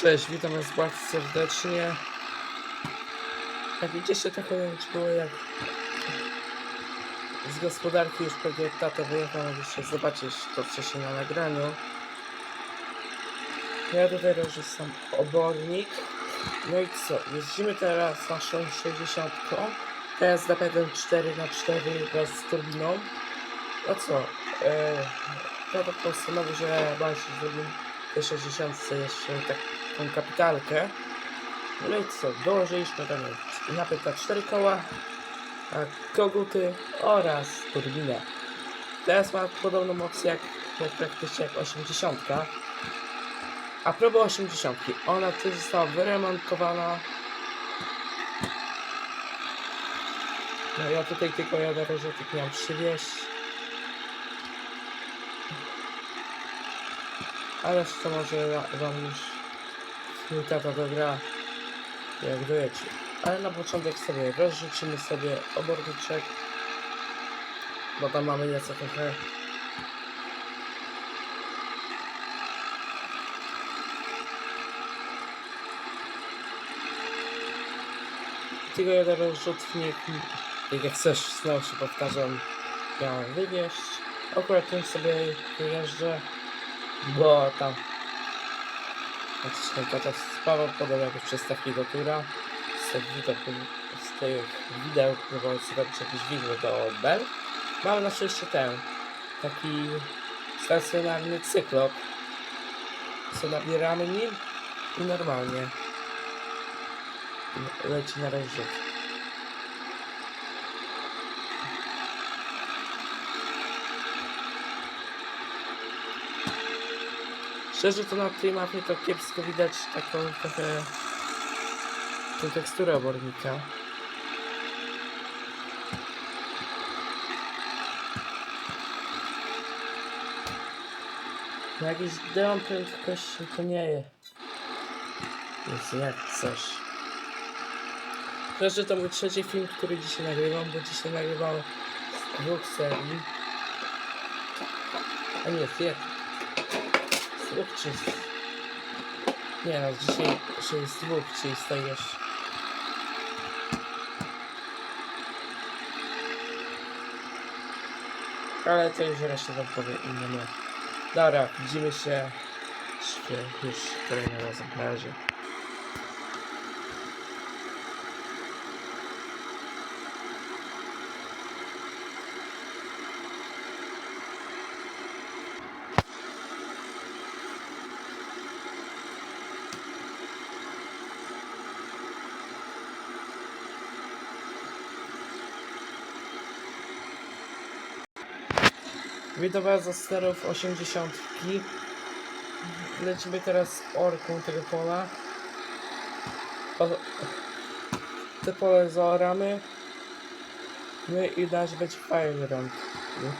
Cześć, witam was bardzo serdecznie. Jak widzicie, trochę było jak z gospodarki już pewnie tata wyjechał, mogliście zobaczyć to wcześniej na nagraniu. Ja tutaj rozrzucam obornik. No i co, jeździmy teraz naszą 60. Teraz zapewne 4x4 wraz z turbiną. No co, e, tata postanowił, że zrobił tej 60 jeszcze taką kapitalkę. No i co, dołożyliśmy tam napęd na 4 koła, a koguty oraz turbinę. Teraz ma podobną opcję jak, jak praktycznie jak 80. A propos 80, ona też została wyremontowana. No ja tutaj tylko jadę, że tych miałem przywieźć. Ale to może wa- wam już mój tata dogra jak dojecie. Ale na początek sobie rozrzucimy sobie oborniczek, bo tam mamy nieco trochę tego jeden rozrzutnik, jak chcesz, znowu się powtarzam, miałem wywieźć. Akurat tym sobie wyjeżdżę, bo tam Patrzcie, tata spawał, podał jakieś przystawki do tura. Z tych widok, z tych wideł próbował zrobić jakieś widły do Bell. Mamy na szczęście ten, taki stacjonarny cyklop, co nabieramy nim i normalnie leci na rozrzut. Szczerze to na tej mapie to kiepsko widać taką trochę tą teksturę obornika. No jakiś demon prędkości to nie jest. Jest jak coś. Szczerze to mój trzeci film, który dzisiaj nagrywam, bo dzisiaj nagrywam z dwóch serii. A nie, jest dwóch czy. Nie no, dzisiaj dzisiaj z dwóch, czyli stajesz. Ale to już resztę wam powiem innemu. Dobra, widzimy się już kolejnym razem. Na razie. Witam was za sterów 80. Lecimy teraz orką tego pola. Te pole zaoramy. No i dać być Fireground.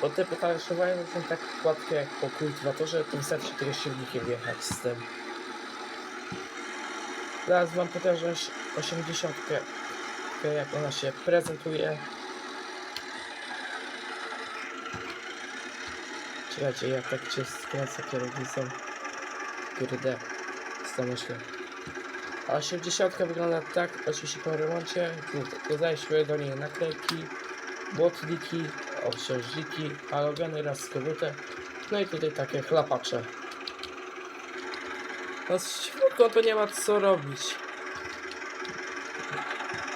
Bo te potarszowania są tak gładkie jak po kultywatorze, to wystarczy tylko silnikiem wjechać z tym. Zaraz wam pokażę 80 jak ona się prezentuje. Czekajcie, ja tak cię skręcę kierownicą. Kurde, co myślę. A 80 wygląda tak, oczywiście po remoncie. Dodaliśmy do niej naklejki, błotniki, obciążniki, halogeny raz skowute. No i tutaj takie chlapacze. No z światło to nie ma co robić.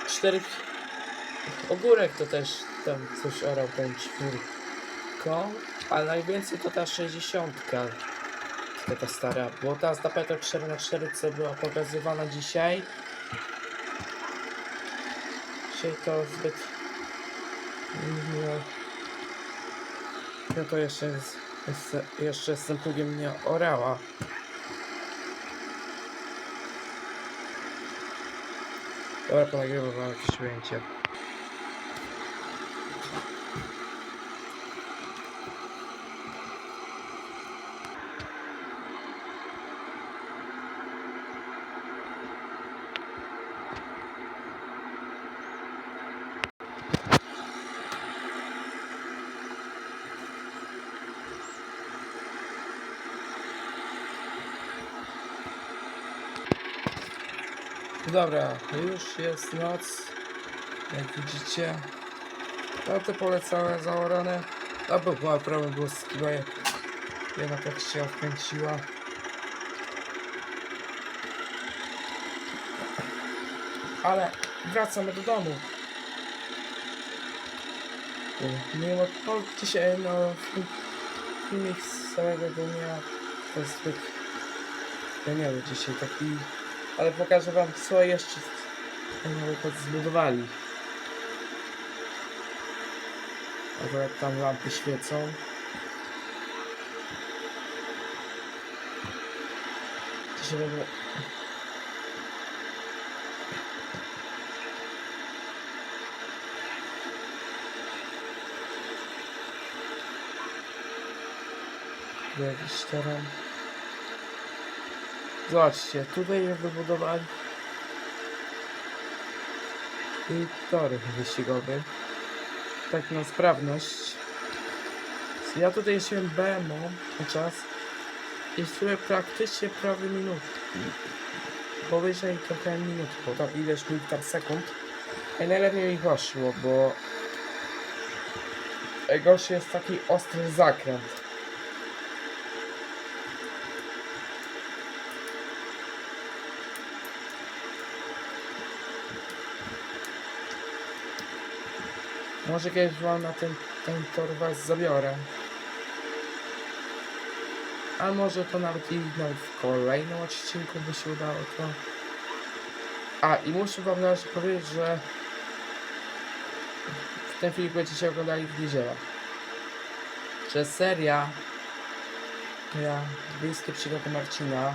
Cztery... Ogórek to też tam coś orał tą czwórką. Ale najwięcej to ta 60. Taka stara. Bo ta tapeta 4x4 co była pokazywana dzisiaj. Dzisiaj to zbyt. No, to jeszcze, jest, jeszcze z tym pługiem nie orała. Dobra, ponagrywam wam jakieś ujęcie. Dobra, już jest noc. Jak widzicie. No to pole całe zaorane. No bo była problem było z kilojem. Jedna tak się odkręciła. Ale wracamy do domu. Mimo to dzisiaj no film- filmik z całego dnia to jest zbyt wspaniały dzisiaj taki ale pokażę wam co jeszcze nawet zbudowali. Akurat tam lampy świecą. Dzisiaj będę jakiś teren Zobaczcie, tutaj je wybudowali i tory wyścigowy. Tak na sprawność. Ja tutaj BMW na czas i sobie praktycznie prawie minut. Powyżej trochę minut, bo tam ileś minut tam sekund. I najlepiej mi poszło, bo najgorszy jest taki ostry zakręt. Może kiedyś wam na ten, ten tor was zabiorę. A może to nawet i nawet w kolejnym odcinku by się udało to. A i muszę wam na razie powiedzieć, że ten film będziecie oglądali w niedzielę. Że seria ja bliskie przygody Marcina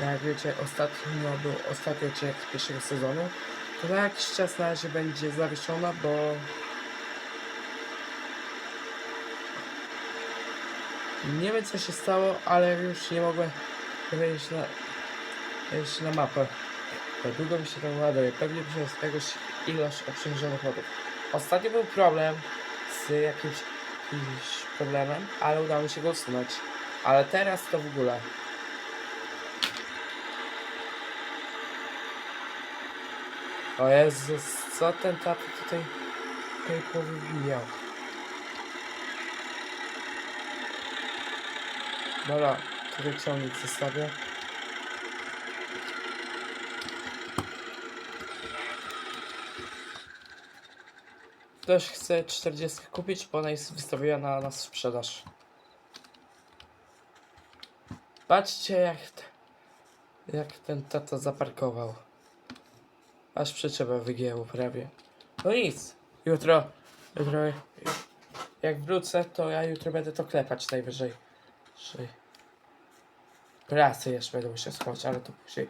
jak wiecie ostatnio był ostatni odcinek pierwszego sezonu to na jakiś czas na razie będzie zawieszona, bo nie wiem co się stało, ale już nie mogłem wejść na, wejść na mapę. Bo długo mi się to ładuje, pewnie przez jakąś ilość obciążonych lodów. Ostatnio był problem z jakimś, jakimś problemem, ale udało mi się go usunąć. Ale teraz to w ogóle. O Jezus, co ten tata tutaj, tutaj powywijał? Dobra, tutaj ciągnik zostawię. Ktoś chce 40 kupić, bo ona jest wystawiona na sprzedaż. Patrzcie jak, t- jak ten tata zaparkował. Aż przyczepę wygięło prawie. No nic. Jutro, jutro jak wrócę, to ja jutro będę to klepać najwyżej. Że Pracę jeszcze będę musiał schować, ale to później.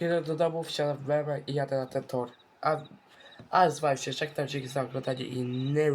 Idę do domu, wsiadam w BMW i jadę na ten tor. A, a zwalcie, czekam dzięki za oglądanie i nie